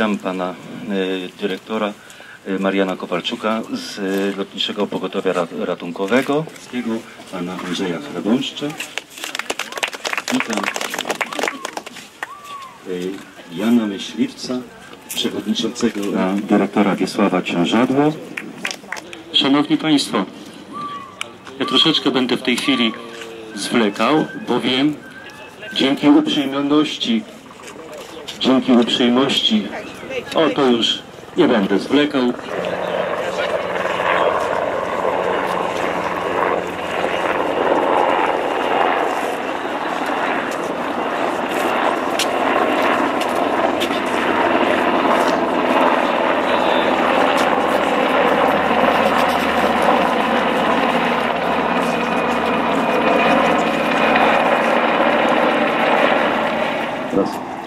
Witam pana y, dyrektora y, Mariana Kowalczuka z y, Lotniczego Pogotowia Rat- Ratunkowego, pana Andrzeja Hrabąszcza. Witam Jana Myśliwca, przewodniczącego dyrektora Wiesława Ciążadło. Szanowni Państwo, ja troszeczkę będę w tej chwili zwlekał, bowiem dzięki uprzejmości, dzięki uprzejmości, o to już nie będę zwlekał.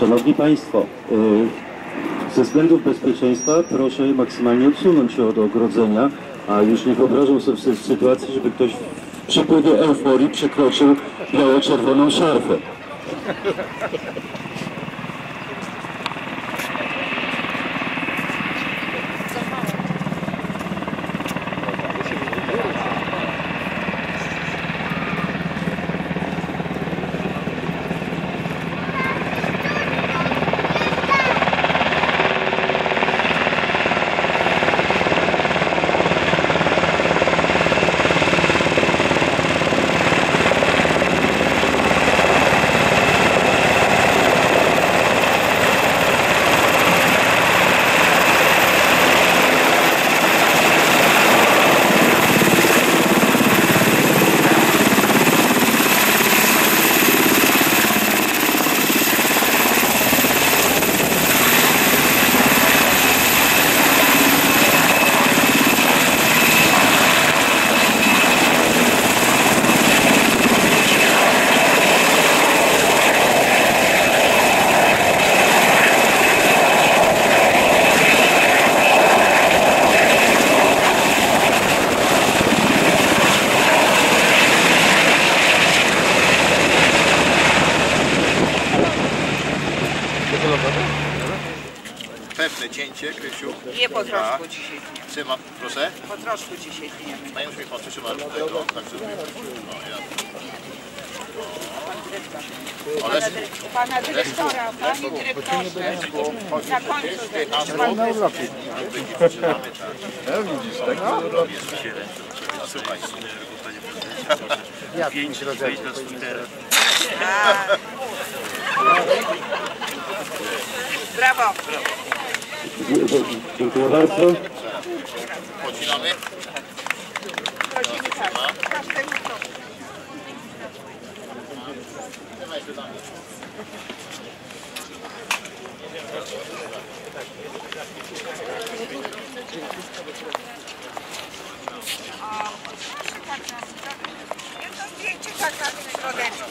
Szanowni Państwo, y, ze względów bezpieczeństwa proszę maksymalnie odsunąć się od ogrodzenia, a już nie wyobrażam sobie sy- sytuacji, żeby ktoś w przepływie euforii przekroczył biało-czerwoną szarfę. Pewne cięcie, Krysiu. Nie po troszku dzisiaj tniemy. Trzyma, proszę. Po troszku dzisiaj tniemy. No już mi pan trzyma tego, tak żeby... No, ja. Ale U pana dyrektora, panie dyrektorze, na końcu nasz pan trzymamy, tak. No widzisz, tak? No, no słuchaj. Brawo. Dziękuję bardzo. Pocinamy. Prosimy tak. Każdemu to. Jedno zdjęcie tak na tym środeczku.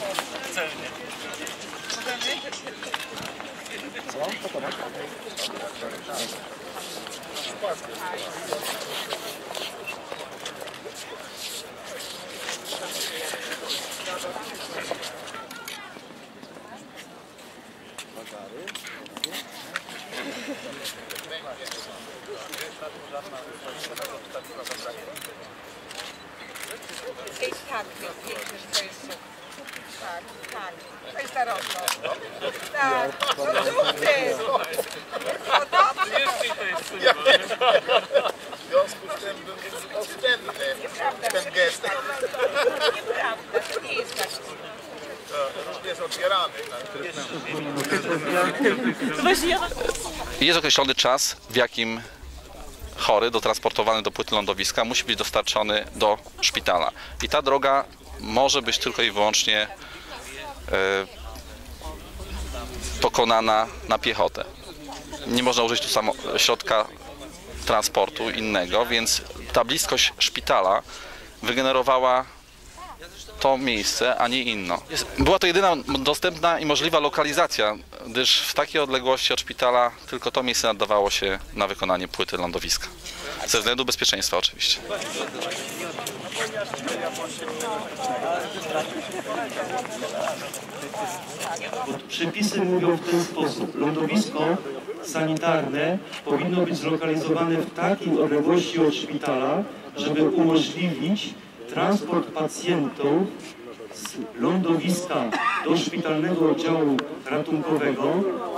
Ej, tak, wiecie, że to jest super. Tak, tak. To jest zarosło. Tak, no sukces. No dobrze. W związku z tym był uwzględny ten gest. Nieprawda, to nie jest tak. Jest otwierany. Tak? Jest określony czas, w jakim chory dotransportowany do płyty lądowiska musi być dostarczony do szpitala. I ta droga może być tylko i wyłącznie e, pokonana na piechotę. Nie można użyć tu samo środka transportu innego, więc ta bliskość szpitala wygenerowała to miejsce, a nie inno. Była to jedyna dostępna i możliwa lokalizacja, gdyż w takiej odległości od szpitala tylko to miejsce nadawało się na wykonanie płyty lądowiska. Ze względu bezpieczeństwa oczywiście. Przepisy mówią w ten sposób. Lądowisko sanitarne powinno być zlokalizowane w takiej odległości od szpitala, żeby umożliwić transport pacjentów z lądowiska do szpitalnego oddziału ratunkowego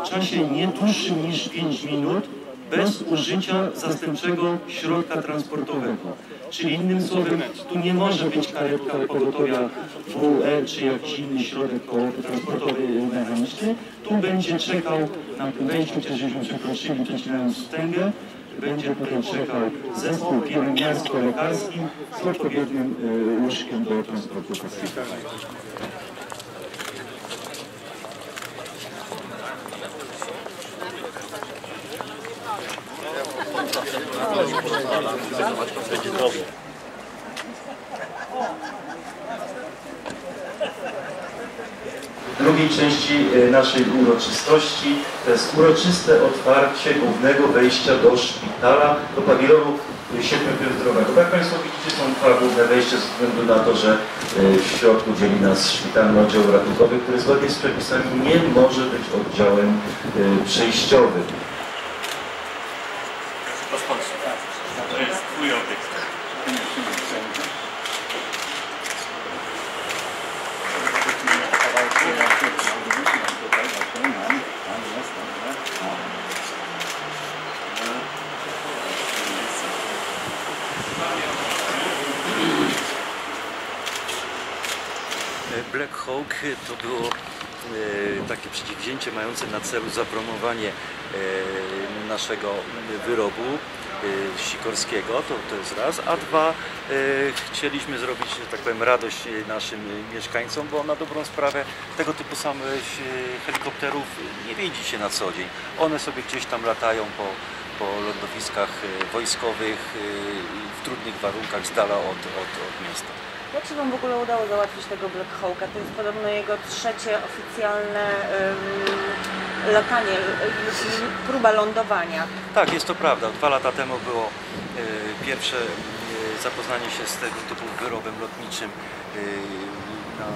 w czasie nie dłuższym niż 5 minut bez użycia zastępczego środka transportowego. Czyli innym słowem, tu nie może być karetka pogotowia WE czy jakiś inny środek transportowy mechaniczny. Tu będzie czekał na wejściu, gdzie żeśmy przekroczyli, przecinając wstęgę, będzie tutaj czekał zespół pielęgniarsko-lekarski z odpowiednim e, łóżkiem do transportu pacjenta. Drugiej części e, naszej uroczystości. To jest uroczyste otwarcie głównego wejścia do szpitala, do pawilonu sierpniowo Tak Państwo widzicie, są dwa główne wejścia ze względu na to, że e, w środku dzieli nas szpitalny oddział ratunkowy, który zgodnie z przepisami nie może być oddziałem e, przejściowym. To jest twój obiekt. Black Hawk to było e, takie przedsięwzięcie mające na celu zapromowanie e, naszego wyrobu e, sikorskiego, to, to jest raz, a dwa chcieliśmy zrobić, tak powiem, radość naszym mieszkańcom, bo na dobrą sprawę tego typu samych helikopterów nie widzi się na co dzień. One sobie gdzieś tam latają po, po lądowiskach wojskowych w trudnych warunkach z dala od, od, od miasta. Jak się Wam w ogóle udało załatwić tego Black Hawka? To jest podobno jego trzecie oficjalne ym, latanie, próba lądowania. Tak, jest to prawda. Dwa lata temu było e, pierwsze e, zapoznanie się z tego typu wyrobem lotniczym e, na,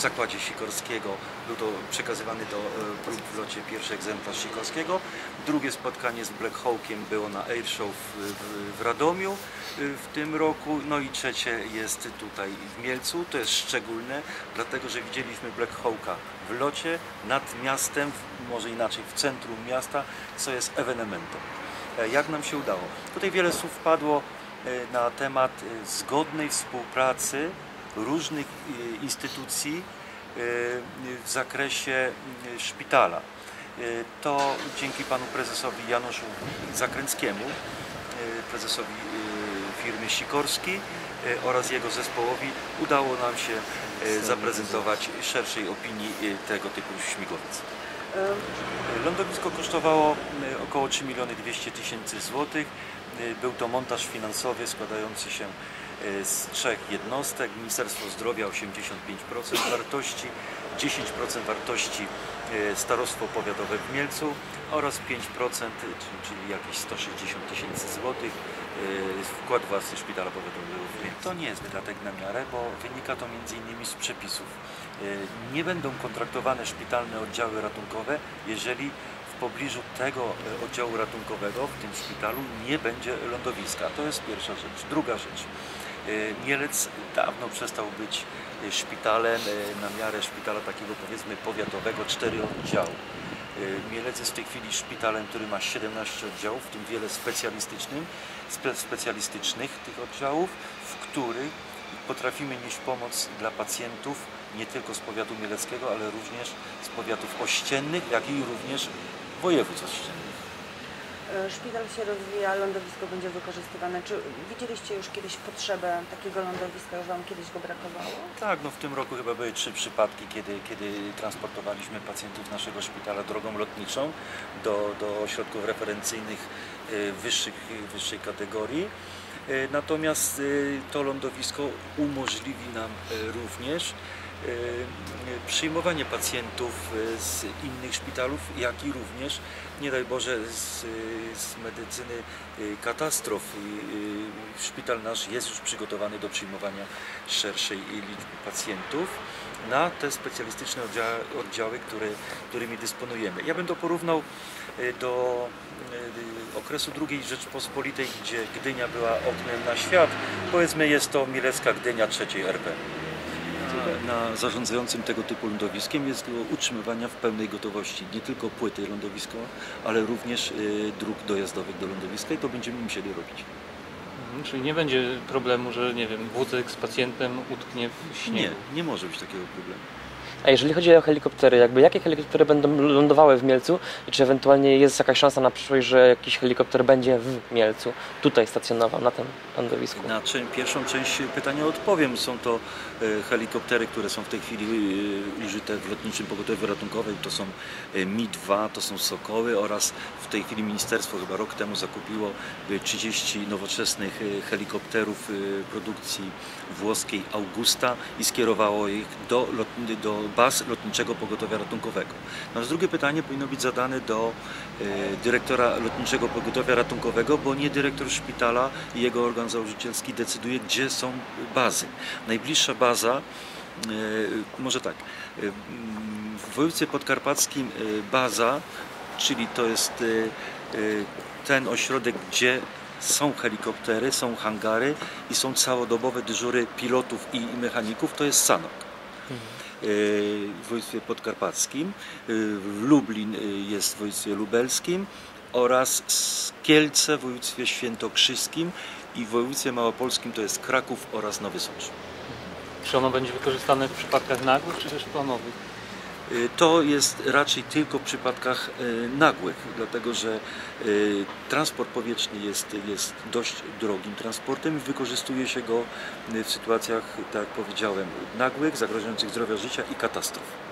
w zakładzie Sikorskiego. Był to przekazywany do e, prób w locie pierwszy egzemplarz Sikorskiego. Drugie spotkanie z Black Hawkiem było na Airshow w, w, Radomiu e, w tym roku. No i trzecie jest tutaj w Mielcu. To jest szczególne, dlatego że widzieliśmy Black Hawka w locie nad miastem, może inaczej w centrum miasta, co jest ewenementem. E, Jak nam się udało? Tutaj wiele słów padło e, na temat e, zgodnej współpracy różnych e, instytucji e, w zakresie e, szpitala. To dzięki panu prezesowi Januszu Zakręckiemu, prezesowi firmy Sikorski oraz jego zespołowi udało nam się zaprezentować szerszej opinii tego typu śmigłowiec. Lądowisko kosztowało około 3 miliony 200 tysięcy złotych. Był to montaż finansowy składający się z trzech jednostek. Ministerstwo Zdrowia 85% wartości, 10% wartości e, Starostwo Powiatowe w Mielcu oraz 5%, czyli- jakieś 160 tysięcy złotych e, wkład własny Szpitala Powiatowego w Mielcu. To nie jest wydatek na miarę, bo wynika to m.in. z przepisów. Nie będą kontraktowane szpitalne oddziały ratunkowe, jeżeli w pobliżu tego oddziału ratunkowego, w tym szpitalu, nie będzie lądowiska. To jest pierwsza rzecz. Druga rzecz. E, Mielec dawno przestał być e, szpitalem e, na miarę szpitala takiego powiedzmy powiatowego, cztery oddziały. Mielec jest w tej chwili szpitalem, który ma 17 oddziałów, w tym wiele specjalistycznych, spe, specjalistycznych tych oddziałów, w których potrafimy nieść pomoc dla pacjentów nie tylko z powiatu mieleckiego, ale również z powiatów ościennych, jak i również województw ościennych. Y, Szpital się rozwija, lądowisko będzie wykorzystywane. Czy widzieliście już kiedyś potrzebę takiego lądowiska? Już Wam kiedyś go brakowało? Tak, no w tym roku chyba były trzy przypadki, kiedy, kiedy transportowaliśmy pacjentów naszego szpitala drogą lotniczą do, do ośrodków referencyjnych y, wyższych, wyższej kategorii. Y, Natomiast to lądowisko umożliwi nam również przyjmowanie pacjentów y, z innych szpitalów, jak i również, nie daj Boże, z, y, z medycyny y, katastrof. Y, y, Szpital nasz jest już przygotowany do przyjmowania szerszej liczby pacjentów. na te specjalistyczne oddziały, które, którymi dysponujemy. Ja bym to porównał y, do y, okresu II Rzeczpospolitej, gdzie Gdynia była oknem na świat. Powiedzmy jest to Mielecka Gdynia III RP. Na zarządzającym tego typu lądowiskiem jest do utrzymywania w pełnej gotowości nie tylko płyty lądowiska, ale również y, dróg dojazdowych do lądowiska i to będziemy musieli robić. Mhm, Czyli nie będzie problemu, że nie wiem, wózek z pacjentem utknie w śniegu. Nie, nie może być takiego problemu. A jeżeli chodzi o helikoptery, jakby jakie helikoptery będą lądowały w Mielcu i czy ewentualnie jest jakaś szansa na przyszłość, że jakiś helikopter będzie w Mielcu, tutaj stacjonował, na tym lądowisku? Na pierwszą część pytania odpowiem. Są to helikoptery, które są w tej chwili e, użyte w lotniczym pogotowiu ratunkowym. To są e, Mi-2, to są Sokoły oraz w tej chwili ministerstwo chyba rok temu zakupiło e, 30 nowoczesnych e, helikopterów e, produkcji włoskiej Augusta i skierowało ich do, do baz lotniczego pogotowia ratunkowego. Natomiast drugie pytanie powinno być zadane do e, dyrektora lotniczego pogotowia ratunkowego, bo nie dyrektor szpitala i jego organ założycielski decyduje, gdzie są bazy. Najbliższa baza, e, może tak, e, w województwie podkarpackim e, baza, czyli to jest ten ośrodek, gdzie są helikoptery, są hangary i są całodobowe dyżury pilotów i mechaników, to jest Sanok w województwie podkarpackim, Lublin jest w województwie lubelskim oraz Kielce w województwie świętokrzyskim i w województwie małopolskim to jest Kraków oraz Nowy Sącz. Czy ono będzie wykorzystane w przypadkach nagłych, czy też planowych? Y, To jest raczej tylko w przypadkach y, nagłych, dlatego że y, transport powietrzny jest, jest dość drogim transportem wykorzystuje się go w sytuacjach, tak jak powiedziałem, nagłych, zagrażających zdrowia życia i katastrof.